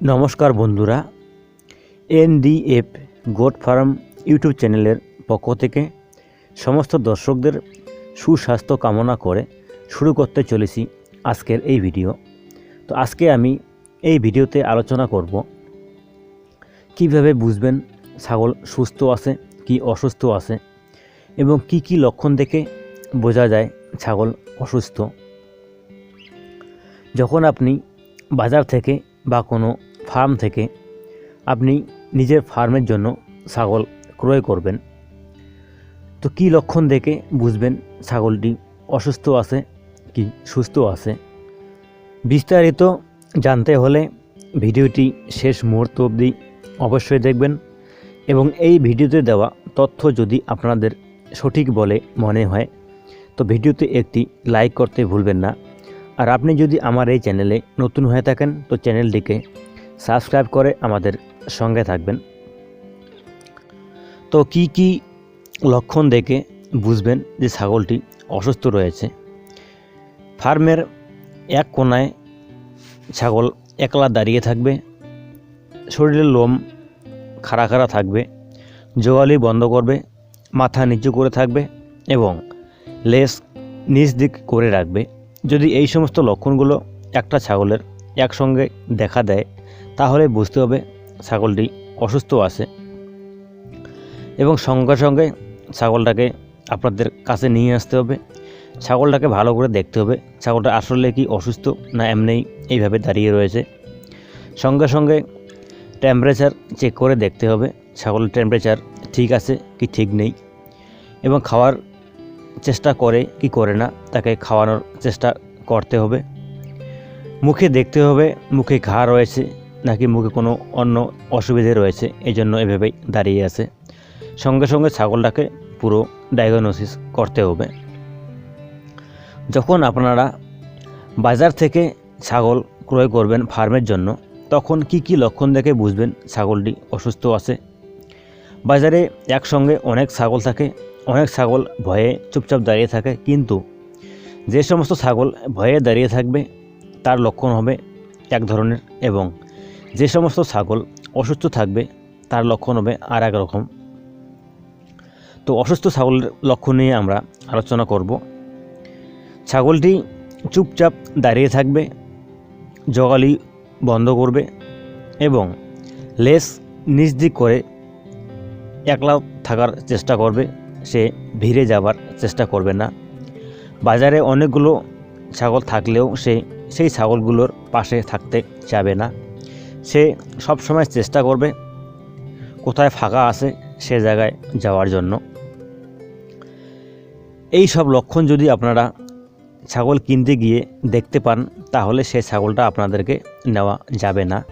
নমস্কার বন্ধুরা NDF goat farm YouTube চ্যানেলের পক্ষ থেকে সমস্ত দর্শকদের সুস্বাস্থ্য কামনা করে শুরু করতে চলেছি আজকের এই ভিডিও। তো আজকে আমি এই ভিডিওতে আলোচনা করব, কীভাবে বুঝবেন ছাগল সুস্থ আছে কি অসুস্থ আছে এবং কি কি লক্ষণ দেখে বোঝা যায় ছাগল অসুস্থ। যখন আপনি বাজার থেকে বা কোনো ফার্ম থেকে আপনি নিজের ফার্মের জন্য ছাগল ক্রয় করবেন। তো কী লক্ষণ দেখে বুঝবেন ছাগলটি অসুস্থ আছে কি সুস্থ আছে? বিস্তারিত জানতে হলে ভিডিওটি শেষ মুহূর্ত অবধি অবশ্যই দেখবেন এবং এই ভিডিওতে দেওয়া তথ্য যদি আপনাদের সঠিক বলে মনে হয়, তো ভিডিওতে একটি লাইক করতে ভুলবেন না। আর আপনি যদি আমার এই চ্যানেলে নতুন হয়ে থাকেন, তো চ্যানেলটিকে সাবস্ক্রাইব করে আমাদের সঙ্গে থাকবেন। তো কি কি লক্ষণ দেখে বুঝবেন যে ছাগলটি অসুস্থ রয়েছে? ফার্মের এক কোনায় ছাগল একলা দাঁড়িয়ে থাকবে, শরীরের লোম খাড়া খাড়া থাকবে, জোয়ালি বন্ধ করবে, মাথা নিচু করে থাকবে এবং লেস নিচ দিক করে রাখবে। যদি এই সমস্ত লক্ষণগুলো একটা ছাগলের একসঙ্গে দেখা দেয়, তাহলে বুঝতে হবে ছাগলটি অসুস্থ আছে। এবং সঙ্গে সঙ্গে ছাগলটাকে আপনাদের কাছে নিয়ে আসতে হবে। ছাগলটাকে ভালো করে দেখতে হবে, ছাগলটা আসলে কি অসুস্থ না এমনিই এইভাবে দাঁড়িয়ে রয়েছে। সঙ্গে সঙ্গে টেম্পারেচার চেক করে দেখতে হবে, ছাগলের টেম্পারেচার ঠিক আছে কি ঠিক নেই। এবং খাওয়ার চেষ্টা করে কি করে না, তাকে খাওয়ানোর চেষ্টা করতে হবে। মুখে দেখতে হবে, মুখে ঘা রয়েছে নাকি মুখে কোনো অন্য অসুবিধে রয়েছে, এই জন্য এভাবেই দাঁড়িয়ে আছে। সঙ্গে সঙ্গে ছাগলটাকে পুরো ডায়াগনোসিস করতে হবে। যখন আপনারা বাজার থেকে ছাগল ক্রয় করবেন ফার্মের জন্য, তখন কি কি লক্ষণ দেখে বুঝবেন ছাগলটি অসুস্থ আছে? বাজারে একসঙ্গে অনেক ছাগল থাকে, অনেক ছাগল ভয়ে চুপচাপ দাঁড়িয়ে থাকে, কিন্তু যে সমস্ত ছাগল ভয়ে দাঁড়িয়ে থাকবে তার লক্ষণ হবে এক ধরনের এবং যে সমস্ত ছাগল অসুস্থ থাকবে, তার লক্ষণ হবে আর এক রকম। তো অসুস্থ ছাগলের লক্ষণ নিয়ে আমরা আলোচনা করব। ছাগলটি চুপচাপ দাঁড়িয়ে থাকবে, জগালি বন্ধ করবে এবং লেস নিচ দিক করে একলা থাকার চেষ্টা করবে, সে ভিড়ে যাবার চেষ্টা করবে না। বাজারে অনেকগুলো ছাগল থাকলেও সে সেই ছাগলগুলোর পাশে থাকতে চাবে না। সে সব সময় চেষ্টা করবে কোথায় ফাঁকা আছে সে জায়গায় যাওয়ার জন্য। এই সব লক্ষণ যদি আপনারা ছাগল কিনতে গিয়ে দেখতে পান, তাহলে সেই ছাগলটা আপনাদেরকে নেওয়া যাবে না।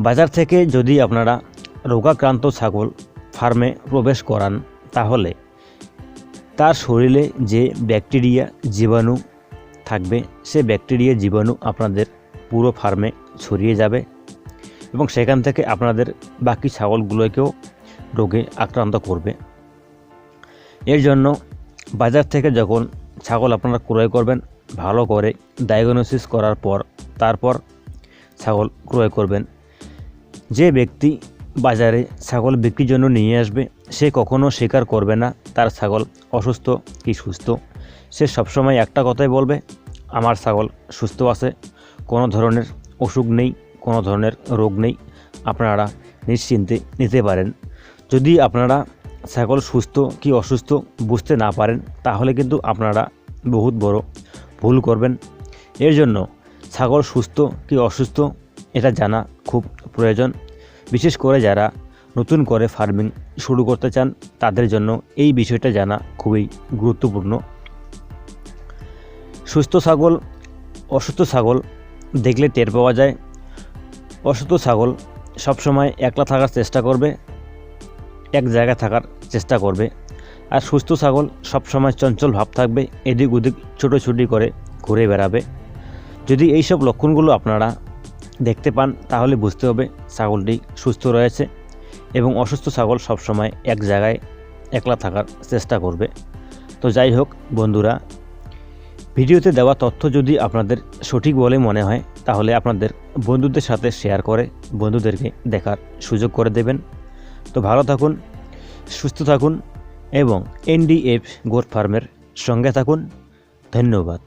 বাজার থেকে যদি আপনারা রোগাক্রান্ত ছাগল ফার্মে প্রবেশ করান, তাহলে তার শরীরে যে ব্যাকটেরিয়া, জীবাণু থাকবে, সে ব্যাকটেরিয়া জীবাণু আপনাদের পুরো ফার্মে ছড়িয়ে যাবে এবং সেখান থেকে আপনাদের বাকি ছাগলগুলোকেও রোগে আক্রান্ত করবে। এর জন্য বাজার থেকে যখন ছাগল আপনারা ক্রয় করবেন, ভালো করে ডায়াগনোসিস করার পর, তারপর ছাগল ক্রয় করবেন। যে ব্যক্তি বাজারে ছাগল বিক্রির জন্য নিয়ে আসবে, সে কখনও স্বীকার করবে না, তার ছাগল অসুস্থ কি সুস্থ। সে সবসময় একটা কথাই বলবে, আমার ছাগল সুস্থ আছে, কোনো ধরনের অসুখ নেই, কোনো ধরনের রোগ নেই, আপনারা নিশ্চিন্তে নিতে পারেন। যদি আপনারা ছাগল সুস্থ কি অসুস্থ বুঝতে না পারেন, তাহলে কিন্তু আপনারা বহুত বড় ভুল করবেন। এর জন্য ছাগল সুস্থ কি অসুস্থ এটা জানা খুব প্রয়োজন। বিশেষ করে যারা নতুন করে ফার্মিং শুরু করতে চান, তাদের জন্য এই বিষয়টা জানা খুবই গুরুত্বপূর্ণ। সুস্থ ছাগল, অসুস্থ ছাগল দেখলে টের পাওয়া যায়। অসুস্থ ছাগল সবসময় একলা থাকার চেষ্টা করবে, এক জায়গায় থাকার চেষ্টা করবে। আর সুস্থ ছাগল সবসময় চঞ্চল ভাব থাকবে, এদিক ওদিক ছোটোছুটি করে ঘুরে বেড়াবে। যদি এই সব লক্ষণগুলো আপনারা দেখতে পান, তাহলে বুঝতে হবে ছাগলটি সুস্থ রয়েছে এবং অসুস্থ ছাগল সবসময় এক জায়গায় একলা থাকার চেষ্টা করবে। তো যাই হোক, বন্ধুরা ভিডিওতে দেওয়া তথ্য যদি আপনাদের সঠিক বলে মনে হয়, তাহলে আপনাদের বন্ধুদের সাথে শেয়ার করে বন্ধুদেরকে দেখার সুযোগ করে দেবেন। তো ভালো থাকুন, সুস্থ থাকুন এবং এনডিএফ গোট ফার্মের সঙ্গে থাকুন। ধন্যবাদ।